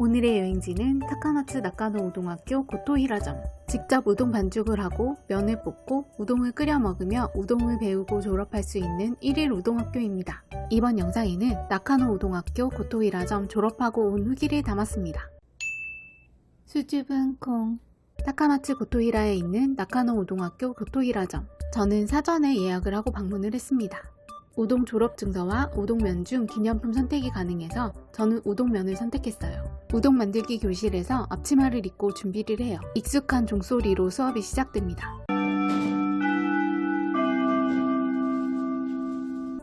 오늘의 여행지는 타카마츠 나카노 우동학교 고토히라점. 직접 우동 반죽을 하고 면을 볶고 우동을 끓여 먹으며 우동을 배우고 졸업할 수 있는 1일 우동학교입니다. 이번 영상에는 나카노 우동학교 고토히라점 졸업하고 온 후기를 담았습니다. 수줍은 콩 타카마츠 고토히라에 있는 나카노 우동학교 고토히라점. 저는 사전에 예약을 하고 방문을 했습니다. 우동 졸업 증서와 우동면 중 기념품 선택이 가능해서 저는 우동면을 선택했어요. 우동 만들기 교실에서 앞치마를 입고 준비를 해요. 익숙한 종소리로 수업이 시작됩니다.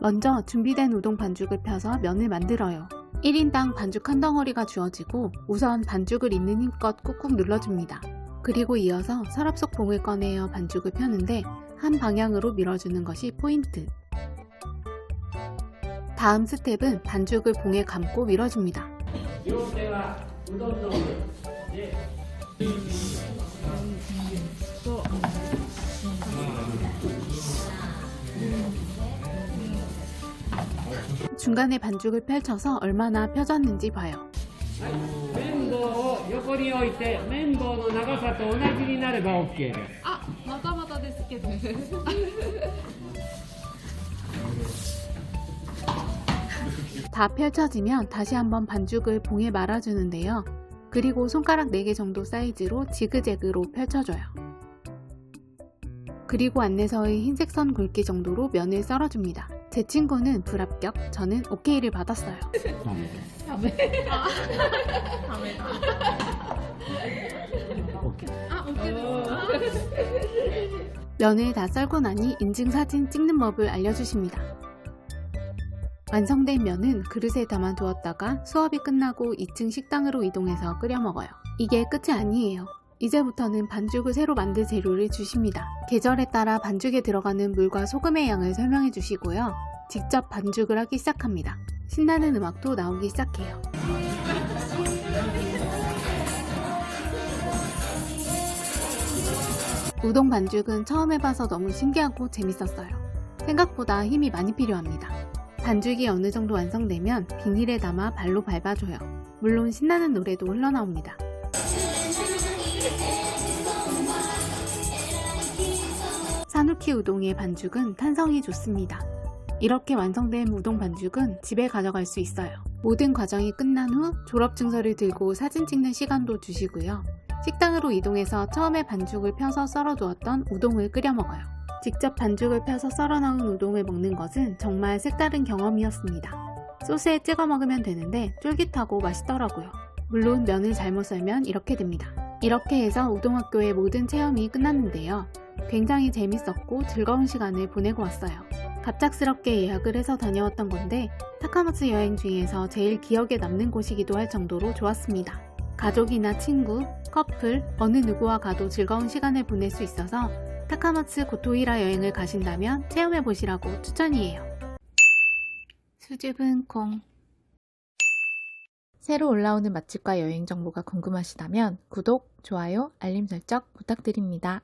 먼저 준비된 우동 반죽을 펴서 면을 만들어요. 1인당 반죽 한 덩어리가 주어지고 우선 반죽을 있는 힘껏 꾹꾹 눌러줍니다. 그리고 이어서 서랍 속 봉을 꺼내어 반죽을 펴는데 한 방향으로 밀어주는 것이 포인트. 다음 스텝은 반죽을 봉에 감고 밀어줍니다. 両手はうどんの上で 중간에 반죽을 펼쳐서 얼마나 펴졌는지 봐요. 綿棒を横に置いて綿棒の長さと同じになれば OK ですあ、またまたですけど。 다 펼쳐지면 다시 한번 반죽을 봉에 말아주는데요. 그리고 손가락 4개 정도 사이즈로 지그재그로 펼쳐줘요. 그리고 안내서의 흰색선 굵기 정도로 면을 썰어줍니다. 제 친구는 불합격, 저는 오케이를 받았어요. 면을 다 썰고 나니 인증사진 찍는 법을 알려주십니다. 완성된 면은 그릇에 담아 두었다가 수업이 끝나고 2층 식당으로 이동해서 끓여 먹어요. 이게 끝이 아니에요. 이제부터는 반죽을 새로 만들 재료를 주십니다. 계절에 따라 반죽에 들어가는 물과 소금의 양을 설명해 주시고요. 직접 반죽을 하기 시작합니다. 신나는 음악도 나오기 시작해요. 우동 반죽은 처음 해봐서 너무 신기하고 재밌었어요. 생각보다 힘이 많이 필요합니다. 반죽이 어느 정도 완성되면 비닐에 담아 발로 밟아줘요. 물론 신나는 노래도 흘러나옵니다. 사누키 우동의 반죽은 탄성이 좋습니다. 이렇게 완성된 우동 반죽은 집에 가져갈 수 있어요. 모든 과정이 끝난 후 졸업 증서를 들고 사진 찍는 시간도 주시고요. 식당으로 이동해서 처음에 반죽을 펴서 썰어 두었던 우동을 끓여 먹어요. 직접 반죽을 펴서 썰어 넣은 우동을 먹는 것은 정말 색다른 경험이었습니다. 소스에 찍어 먹으면 되는데 쫄깃하고 맛있더라고요. 물론 면을 잘못 썰면 이렇게 됩니다. 이렇게 해서 우동학교의 모든 체험이 끝났는데요. 굉장히 재밌었고 즐거운 시간을 보내고 왔어요. 갑작스럽게 예약을 해서 다녀왔던 건데 타카마츠 여행 중에서 제일 기억에 남는 곳이기도 할 정도로 좋았습니다. 가족이나 친구, 커플, 어느 누구와 가도 즐거운 시간을 보낼 수 있어서 타카마츠 고토히라 여행을 가신다면 체험해 보시라고 추천이에요. 수줍은 콩 새로 올라오는 맛집과 여행 정보가 궁금하시다면 구독, 좋아요, 알림 설정 부탁드립니다.